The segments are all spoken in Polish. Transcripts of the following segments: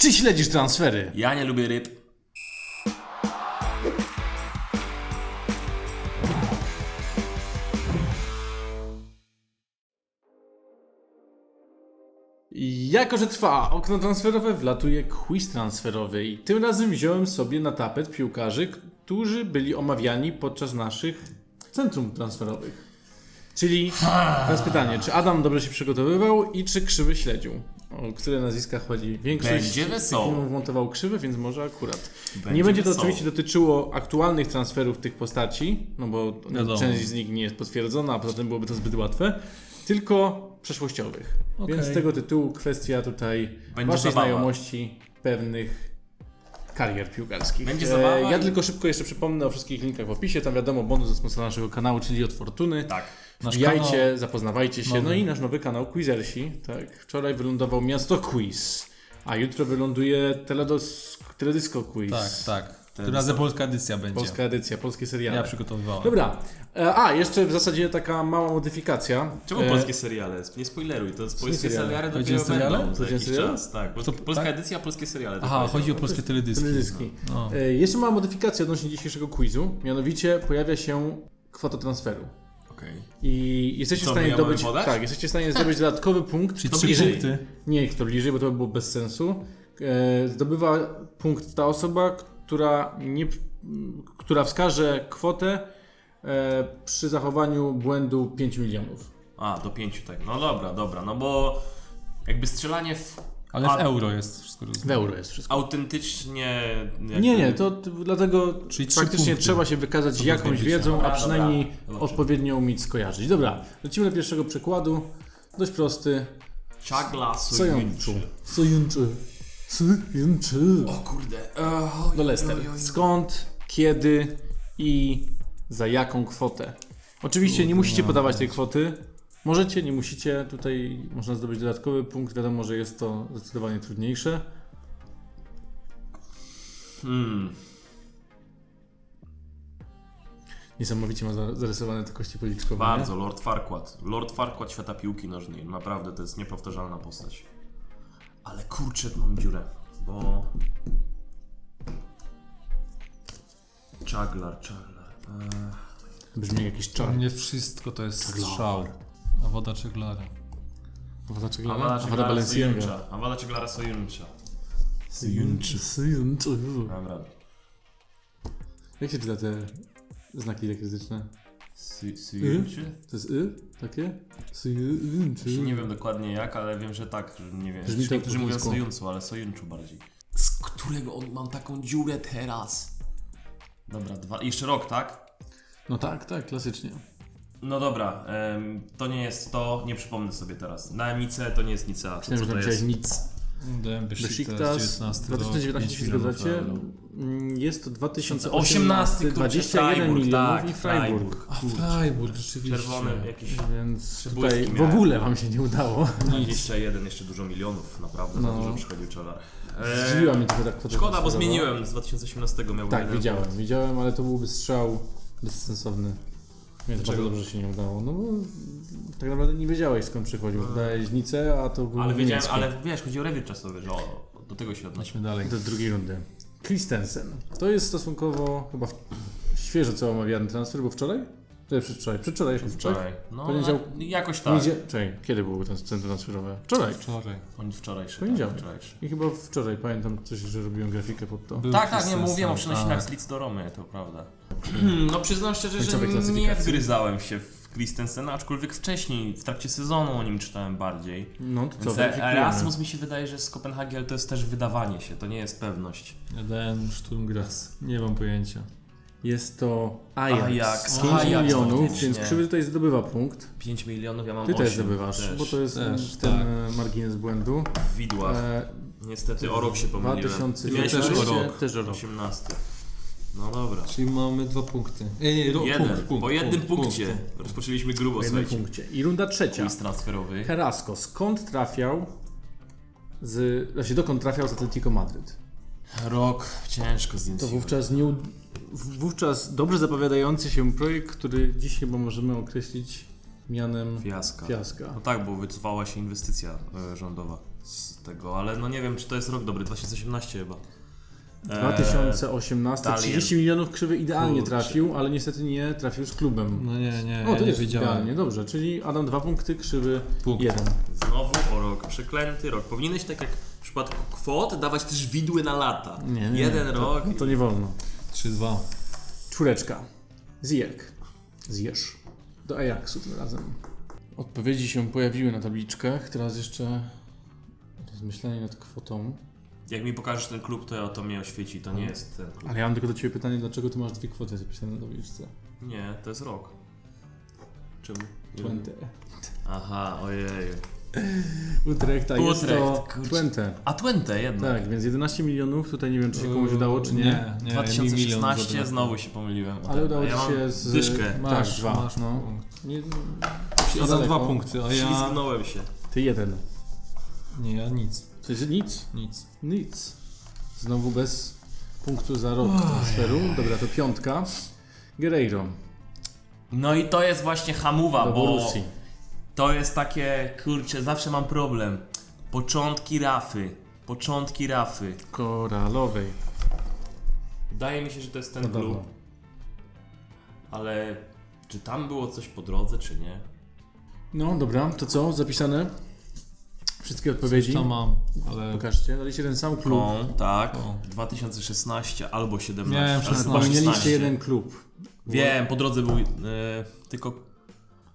Czy śledzisz transfery? Ja nie lubię ryb. Jako, że trwa okno transferowe, wlatuje quiz transferowy i tym razem wziąłem sobie na tapet piłkarzy, którzy byli omawiani podczas naszych centrum transferowych. Czyli teraz pytanie, czy Adam dobrze się przygotowywał i czy krzywy śledził? O które nazwiska chodzi? Większość Będzie wesoło. filmów montował krzywy, więc może akurat. Będzie nie będzie to wesoło. oczywiście dotyczyło aktualnych transferów tych postaci, no bo Wiadomo. część z nich nie jest potwierdzona, a poza tym byłoby to zbyt łatwe, tylko przeszłościowych. Okej. Więc z tego tytułu kwestia tutaj Będzie waszej zabawa. znajomości pewnych karier piłkarskich. Będzie E, zabawa Ja i- tylko szybko jeszcze przypomnę o wszystkich linkach w opisie. Tam wiadomo, bonus ze sponsora naszego kanału, czyli od Fortuny. Tak. Nasz Wbijajcie, kanał zapoznawajcie się. nowy. No i nasz nowy kanał Quizersi. Tak. Wczoraj wylądował Miasto Quiz, a jutro wyląduje Teledos, Teledysco Quiz. Tak, tak. Tym razem polska edycja będzie. Polska edycja, polskie seriale. Ja przygotowywałem. Dobra. E, A, jeszcze w zasadzie taka mała modyfikacja. Czemu E, polskie seriale? Nie spoileruj, to jest polskie seriale? seriale dopiero seriale? będą za jakiś seriale? czas. Tak, polska, To- polska tak? edycja, polskie seriale. Aha, chodzi o polskie teledyski. Teledyski. No. E, Jeszcze mała modyfikacja odnośnie dzisiejszego quizu. Mianowicie pojawia się kwota transferu. Okej. I jesteście Co, w stanie zdobyć. podać? Tak, jesteście w stanie zdobyć dodatkowy punkt. Czyli trzy bliżej? punkty. Nie, kto bliżej, bo to by było bez sensu. E, zdobywa punkt ta osoba, która, nie, która wskaże kwotę e, przy zachowaniu błędu 5 milionów. A, do pięciu tak. No dobra, dobra, no bo jakby strzelanie w... Ale w a- euro jest wszystko W rozumiem. euro jest wszystko. Autentycznie... Jakby... Nie, nie, to dlatego Czyli punkty. trzeba się wykazać jakąś wiedzą, Dobra, a przynajmniej dobra. Odpowiednio umieć skojarzyć. Dobra, lecimy do pierwszego przykładu. Dość prosty. Czagla Sojunczu. Sojunczu. Sojunczu. Sojunczu. O kurde. Oj, Do oj. Skąd, kiedy i za jaką kwotę? Oczywiście nie musicie podawać tej kwoty. Możecie, nie musicie. Tutaj można zdobyć dodatkowy punkt. Wiadomo, że jest to zdecydowanie trudniejsze. Hmm. Niesamowicie ma za- zarysowane te kości policzkowe. nie? Bardzo, Lord Farquaad. Lord Farquaad świata piłki nożnej. Naprawdę, to jest niepowtarzalna postać. Ale kurczę, mam dziurę, bo... Czaglar, czaglar. Eee, Brzmi jak jakiś czar. mnie wszystko to jest strzał. A woda czeglara. Woda Czeglara? Awada A woda Czeglara Balenciaga. Sojuncza. Awada Czeglara Sojuncza. Sojunczu. Sojunczu. Dobra. Jak się czyta te znaki diakrytyczne? Sy- Sojunczu? To jest y? Takie? Sojunczu. Właśnie Nie wiem dokładnie jak, ale wiem, że tak, że nie wiem. Brzmi to Niektórzy mówią polsku. Sojuncu, ale Sojunczu bardziej. Z którego on mam taką dziurę teraz? Dobra, dwa. Jeszcze rok, tak? No tak, tak, klasycznie. No dobra, em, to nie jest to, nie przypomnę sobie teraz. Na Nice to nie jest Nicea. To Myślałem, co że to napisałeś jest? nic. Dałem Besiktas, Besiktas, 19 rok, 2019 5 się milionów zgadzacie? euro. Mm, Jest to 18, 2018, kurczę, 21 Freiburg, milionów tak, i Freiburg. Freiburg. A Freiburg, rzeczywiście. Czerwony jakiś. Więc Cebulski tutaj w miałem. ogóle wam się nie udało. 21, jeszcze dużo milionów, naprawdę No. za dużo przychodził czelar. Zdziwiła mnie trochę ta kwota. Szkoda, bo transferowa. zmieniłem z 2018 miał Tak, widziałem, widziałem, ale to byłby strzał bezsensowny. Więc Dlaczego? bardzo dobrze się nie udało. No bo tak naprawdę nie wiedziałeś skąd przychodził. Dałeś Nicę, a to było Ale wiedziałem, niemieckie. ale wiesz, chodzi o rewir czasowy, że o, do tego się odnosi. Idźmy dalej. Do drugiej rundy. Christensen. To jest stosunkowo chyba w... świeżo co omawiany transfer, bo wczoraj? Czy przedwczoraj? Przedwczoraj jeszcze wczoraj? No, Poniedziałek- no, jakoś Tak. tak. Niedzie... Czekaj, kiedy było ten centrum transferowe? Wczoraj. Wczoraj. On wczorajszy. Poniedziałek. Tak, wczorajszy. I chyba wczoraj pamiętam coś, że robiłem grafikę pod to. Był Tak, tak, nie mówiłem o przenosinach tak. z Leeds do Romy, to prawda. No przyznam szczerze, że nie wgryzałem się w Christensena, aczkolwiek wcześniej, w trakcie sezonu o nim czytałem bardziej. No to co. Erasmus mi się wydaje, że z Kopenhagi, ale to jest też wydawanie się, to nie jest pewność. Ja dałem Sturmgras. Nie mam pojęcia. Jest to Ajax. Ajax. 5 Ajax, milionów, faktycznie. więc Krzywy tutaj zdobywa punkt. 5 milionów, ja mam Ty 8. też zdobywasz, też. bo to jest Też, ten tak. e, margines błędu. W widłach. E, Niestety o rok się pomyliłem. Ty miałeś 2019 też o rok. też o rok. 18. No dobra. Czyli mamy dwa punkty. Nie, nie, ro- Jeden. punkt, punkt, po jednym punkt, punkcie. punkt. Rozpoczęliśmy grubo, Po jednym słuchajcie. punkcie. I runda trzecia. Quiz transferowy. Carrasco. Skąd trafiał z... Znaczy dokąd trafiał z Atletico Madryt? Rok ciężko zdjąć. To wówczas, nie, wówczas dobrze zapowiadający się projekt, który dziś chyba możemy określić mianem Fiaska. fiaska. No tak, bo wycofała się inwestycja e, rządowa. z tego, ale no nie wiem, czy to jest rok dobry, 2018 chyba. Eee, 2018, Dalian. 30 milionów krzywy idealnie Kurczę. trafił, ale niestety nie trafił z klubem. No nie, nie, O, ja to nie jest wiedziałem. idealnie, dobrze, czyli Adam dwa punkty, krzywy Punkt. jeden. Znowu o rok, przeklęty rok. Powinieneś tak jak w przypadku kwot dawać też widły na lata. Nie, nie, Jeden nie, rok. To, to nie wolno. 3-2. Czwóreczka. Ziyech. Zjesz. Do Ajaxu tym razem. Odpowiedzi się pojawiły na tabliczkach. Teraz jeszcze rozmyślenie nad kwotą. Jak mi pokażesz ten klub, to, to mnie oświeci. To nie jest ten klub. Ale ja mam tylko do Ciebie pytanie, dlaczego Ty masz dwie kwoty zapisane na tabliczce? Nie, to jest rok. Czemu? Twente. Aha, ojej. Utrechta jest to Utrecht, kurczę. Twente. A Twente jednak. Tak, więc 11 milionów. Tutaj nie wiem, czy się komuś udało, czy nie. Nie, nie. mi milion 2016 zabrał. znowu się pomyliłem. Ale udało A Ci ja się z... Dyszkę. Masz, tak, dwa. masz no. Nie, Ja za dwa punkty, a ja... Ślizgnąłem się. Ty jeden. Nie, ja nic. To jest nic. Nic. Nic. Znowu bez punktu za rok transferu. Dobra, to piątka. Guerreiro No i to jest właśnie hamuwa, do bo Borussii. To jest takie, kurczę, zawsze mam problem. Początki Rafy. Początki Rafy. Koralowej. Wydaje mi się, że to jest ten Podobno. klub, ale czy tam było coś po drodze, czy nie? No dobra, to co? Zapisane? Wszystkie odpowiedzi? Tam mam, ale... Pokażcie. Daliście ten sam klub. Kon, tak. O. 2016 albo 17. Miałem ale 16. chyba Pominęliście 16. jeden klub. Wiem, po drodze był e, tylko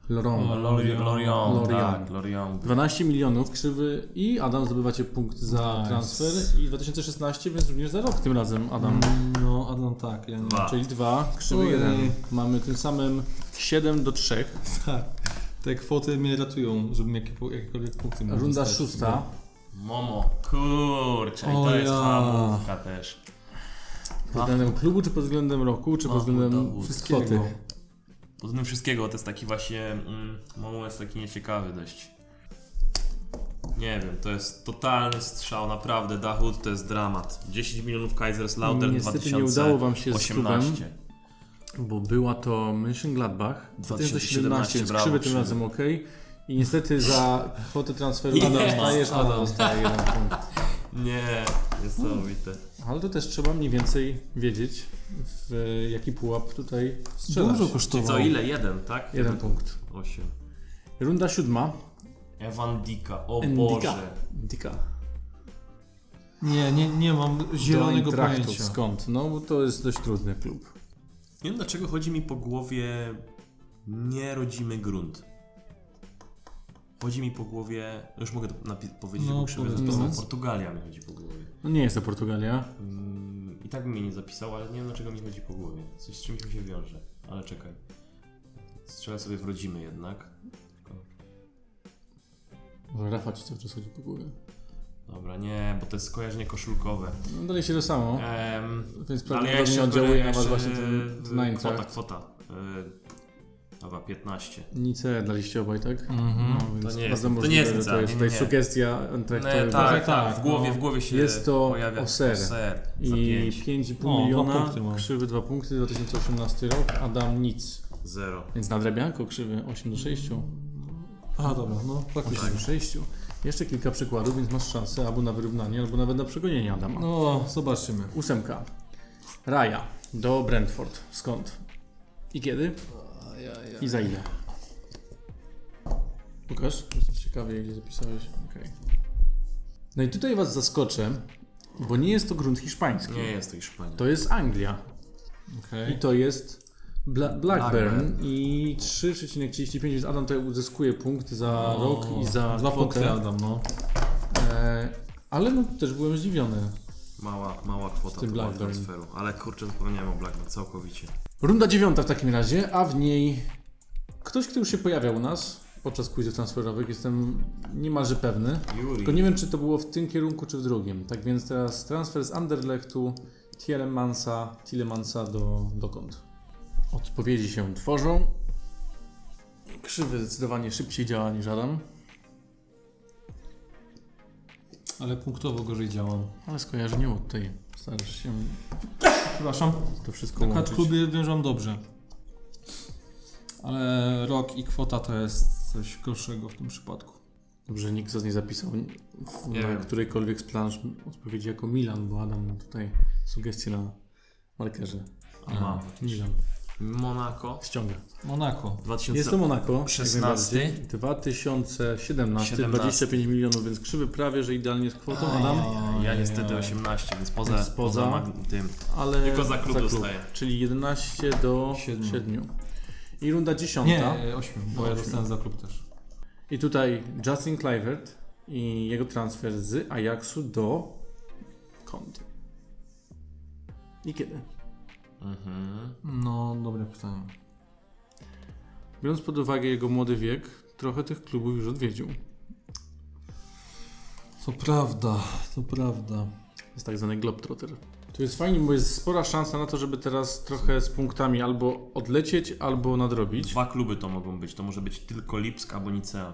Loront. O, Lorient. Lorient, Lorient. tak, Lorient. 12 milionów krzywy i Adam zdobywacie punkt za Nice. transfer i 2016, więc również za rok tym razem Adam. No, Adam tak, ja nie. Dwa. Czyli dwa, krzywy jeden. Mamy tym samym 7 do 3. Tak. Te kwoty mnie ratują, żebym jakie, jakiekolwiek punkty mógł Runda dostać. szósta. Momo, kurczę, i O to jest ja. hamówka też. Pod względem klubu, czy pod względem roku, czy pod względem? Kwoty. Poza tym wszystkiego to jest taki właśnie, mm, Momo jest taki nieciekawy dość. Nie wiem, to jest totalny strzał, naprawdę, Dachut to jest dramat. 10 milionów Kaiserslautern Niestety 2018. nie udało wam się z klubem, bo była to Mönchengladbach 2017, więc brawo, krzywy tym krzywy. razem ok. I niestety za kwotę transferu. Adam dostajesz, Adam Adam. dostaje jeden punkt. Nie, niesamowite. Ale to też trzeba mniej więcej wiedzieć, w jaki pułap tutaj strzelasz. Dużo Czyli kosztowało. co, ile? Jeden, tak? Jeden punkt. 8. Runda siódma. Evan Dika, o Endika. Boże. Dika. Nie, nie, nie mam zielonego Do Eintrachtu. pojęcia. Skąd? No bo to jest dość trudny klub. Nie wiem dlaczego chodzi mi po głowie nierodzimy grunt. Chodzi mi po głowie, już mogę to powiedzieć, No, no, to No. Portugalia mi chodzi po głowie. No nie jest to Portugalia. Mm, I tak bym mnie nie zapisał, ale nie wiem dlaczego mi chodzi po głowie. Coś z czymś mi się wiąże. Ale czekaj. Strzelę sobie w rodzimy jednak. Może Rafa ci cały czas chodzi po głowie. Dobra, nie, bo to jest skojarzenie koszulkowe. No dalej się to samo. Więc ale ja prawdopodobnie oddziałuje na was właśnie ten, e, ten Eintracht. Kwota, kwota. E, Dobra, 15. Nice daliście obaj, tak? Mhm. No, więc To nie jest- bardzo to nie jest To jest nie, tutaj nie, nie. sugestia Nie, Eintrachtowa. tak, tak, tak, w głowie, no. w głowie się Jest to pojawia Oser. Oser I 5. 5,5 O, dwa miliona, krzywy 2 punkty, 2018 rok, Adam nic. 0. Więc nadrabianko krzywy 8 do 6. A, dobra, no 8 faktycznie. do 6. Jeszcze kilka przykładów, więc masz szansę albo na wyrównanie, albo nawet na przegonienie Adama. No, zobaczymy. Ósemka. Raja do Brentford. Skąd? I kiedy? I za ile? Łukasz, jestem ciekawy, gdzie zapisałeś. Okej. No i tutaj was zaskoczę, bo nie jest to grunt hiszpański. Nie jest to Hiszpania. To jest Anglia. Okej. I to jest Bla Blackburn Blackburn. i 3,35, więc Adam tutaj uzyskuje punkt za O, rok i za Dwa kwotę. punkty Adam, no. E, ale no też byłem zdziwiony. Mała, mała kwota tym to była Blackburn. transferu. Ale kurczę, zapomniałem o Blackburn całkowicie. Runda dziewiąta w takim razie, a w niej ktoś, kto już się pojawiał u nas podczas quizów transferowych, jestem niemalże pewny. Juri. Tylko nie wiem, czy to było w tym kierunku, czy w drugim. Tak więc teraz transfer z Anderlechtu Tielemmansa, Tielemmansa do dokąd? Odpowiedzi się tworzą. Krzywy zdecydowanie szybciej działa niż Adam, Ale punktowo gorzej działam. ale skojarzenie tutaj starasz się Przepraszam. to wszystko Akurat łączyć. kluby wiążą dobrze. Ale rok i kwota to jest coś gorszego w tym przypadku. Dobrze, nikt z nas nie zapisał Nie na wiem. którejkolwiek z plansz odpowiedzi jako Milan, bo Adam ma tutaj sugestie na markerze. Mam. Milan. Monaco. Ściąga. Monaco. 2000... Jest to Monaco. jak 16. najbardziej. 2017, 17. 25 milionów, więc krzywy prawie, że idealnie z kwotą, Adam. Ja niestety 18, więc poza, Więc poza. poza mag- tym. Ale Tylko za klub dostaję. Czyli 11 do Siedmiu. 7. I runda 10. Nie, 8, bo No, ja dostałem za klub też. I tutaj Justin Kluivert i jego transfer z Ajaxu do Conte. I kiedy? Mhm. No, dobre pytanie. Biorąc pod uwagę jego młody wiek, trochę tych klubów już odwiedził. To prawda, to prawda. Jest tak zwany Globetrotter. To jest fajnie, bo jest spora szansa na to, żeby teraz trochę z punktami albo odlecieć, albo nadrobić. Dwa kluby to mogą być. To może być tylko Lipsk albo Nicea.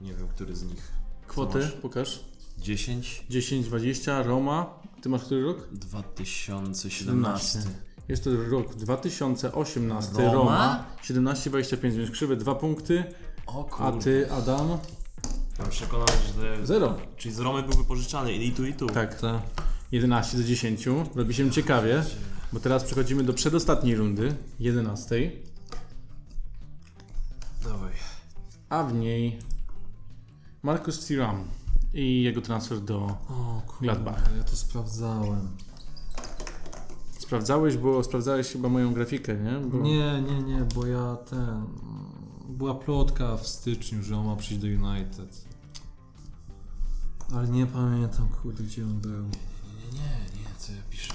Nie wiem, który z nich. Masz? pokaż. 10? 10, 20, Roma. Ty masz który rok? 2017. Jest to rok 2018, Roma? Roma. 17-25, więc krzywe dwa punkty. O A ty, Adam? Że... Zero. Czyli z Romy był wypożyczany i tu, i tu. Tak, Te. 11 do 10. Robi się ciekawie, bo teraz przechodzimy do przedostatniej rundy, 11. Dawaj. A w niej Marcus Thuram i jego transfer do... O kurde, Gladbach. ja to sprawdzałem. Sprawdzałeś, bo sprawdzałeś chyba moją grafikę, nie? Bo... Nie, nie, nie, bo ja ten... Była plotka w styczniu, że on ma przyjść do United. Ale nie pamiętam, kurde, gdzie on był. Nie, nie, nie, co ja piszę?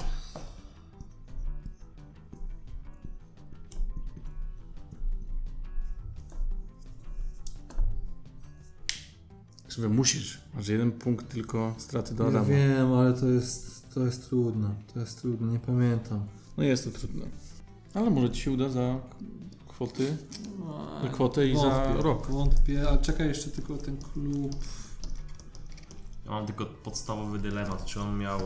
Krzywe, musisz. Masz jeden punkt tylko straty do Adama. wiem, ale to jest, to jest trudne. To jest trudne, nie pamiętam. No jest to trudne. Ale może ci się uda za kwoty, za kwotę i za rok. Wątpię, ale czekaj jeszcze tylko ten klub. Ja mam tylko podstawowy dylemat, czy on miał...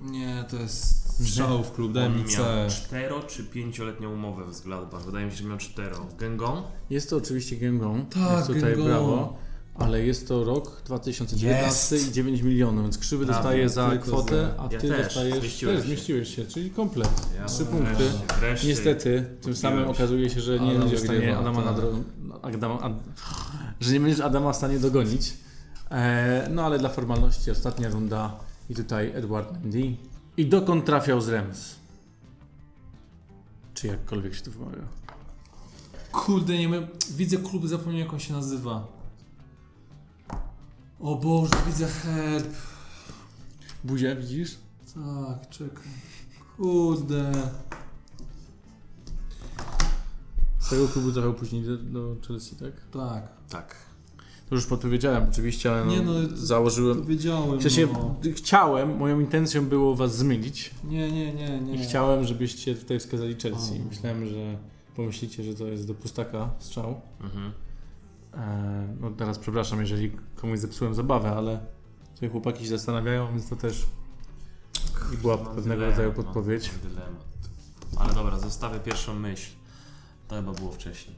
Nie, to jest strzał w klub, daj on mi miał C. cztero czy pięcioletnią umowę z Gladbach. Wydaje mi się, że miał cztero. Gengon? Jest to oczywiście Gęgą, Tak, jest tutaj Gęgą. brawo, ale jest to rok 2019 Jest. i 9 milionów, więc krzywy Prawie, dostaje za tylko kwotę, za- a Ja ty też, dostajesz zmieściłem też, się. zmieściłeś się, czyli komplet. Ja Trzy wreszcie, punkty. Wreszcie. Niestety, tym samym okazuje się, że nie Adam będziesz w stanie wygrywa, Adama, tak. nadro... Adama ad... że nie będziesz Adama w stanie dogonić. E, no ale dla formalności ostatnia runda i tutaj Edward Mendy. I dokąd trafiał z Rems? Czy jakkolwiek się to wymaga? Kurde, nie wiem, widzę klub, zapomniałem jak on się nazywa. O Boże, widzę herb. Buzie, widzisz? Tak, czekaj. Kurde. Z tego klubu trafiał później do, do Chelsea, tak? Tak, Tak. To już podpowiedziałem oczywiście, ale no, Nie, no, to- założyłem... to wiedziałem. W sensie, no. chciałem, moją intencją było was zmylić Nie, nie, nie, nie. i chciałem, żebyście tutaj wskazali Chelsea. O. Myślałem, że pomyślicie, że to jest do pustaka strzał. Mhm. E, no teraz przepraszam, jeżeli komuś zepsułem zabawę, ale tutaj chłopaki się zastanawiają, więc to też i była Mam pewnego dylemat, rodzaju podpowiedź. dylemat. Ale dobra, zostawię pierwszą myśl. To chyba było wcześniej.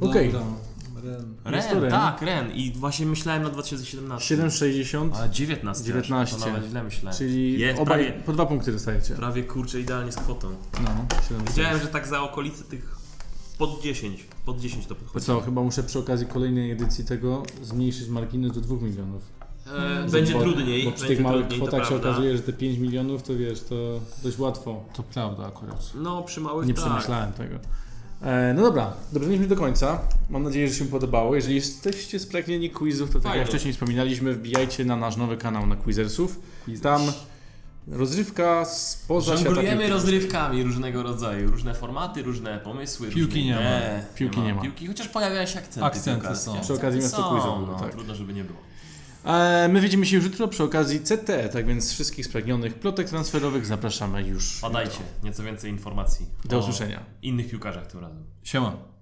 Okej. Ren. Jest to Ren, Ren. tak, Ren. I właśnie myślałem na 2017. 7,60, Ale 19. 19. To nawet źle myślałem. czyli Jest, obaj prawie- po dwa punkty dostajecie. Prawie kurczę idealnie z kwotą. No, 7,60. Wiedziałem, że tak za okolice tych pod 10. Pod 10 to podchodzi. co, chyba muszę przy okazji kolejnej edycji tego zmniejszyć margines do 2 milionów. E, będzie bo, trudniej. Bo przy tych małych trudniej, kwotach się okazuje, że te 5 milionów to wiesz, to dość łatwo. To prawda akurat. No, przy małych Nie tak. przemyślałem tego. E, no dobra, dobrnęliśmy do końca. Mam nadzieję, że się podobało. Jeżeli jesteście spragnieni quizów, to tak Fajnie. jak wcześniej wspominaliśmy, wbijajcie na nasz nowy kanał na Quizersów. Tam rozrywka spoza świata Żonglujemy piłki. rozrywkami różnego rodzaju, różne formaty, różne pomysły. Piłki różne nie ma. Piłki nie ma. Piłki, chociaż pojawiają się akcenty. Akcenty piłkarskie. są. Przy okazji quizu było, no, tak. Trudno, żeby nie było. E, my widzimy się już jutro przy okazji CT, tak więc wszystkich spragnionych plotek transferowych zapraszamy już. Padajcie, nieco więcej informacji. Do o usłyszenia. innych piłkarzach tym razem. Siema.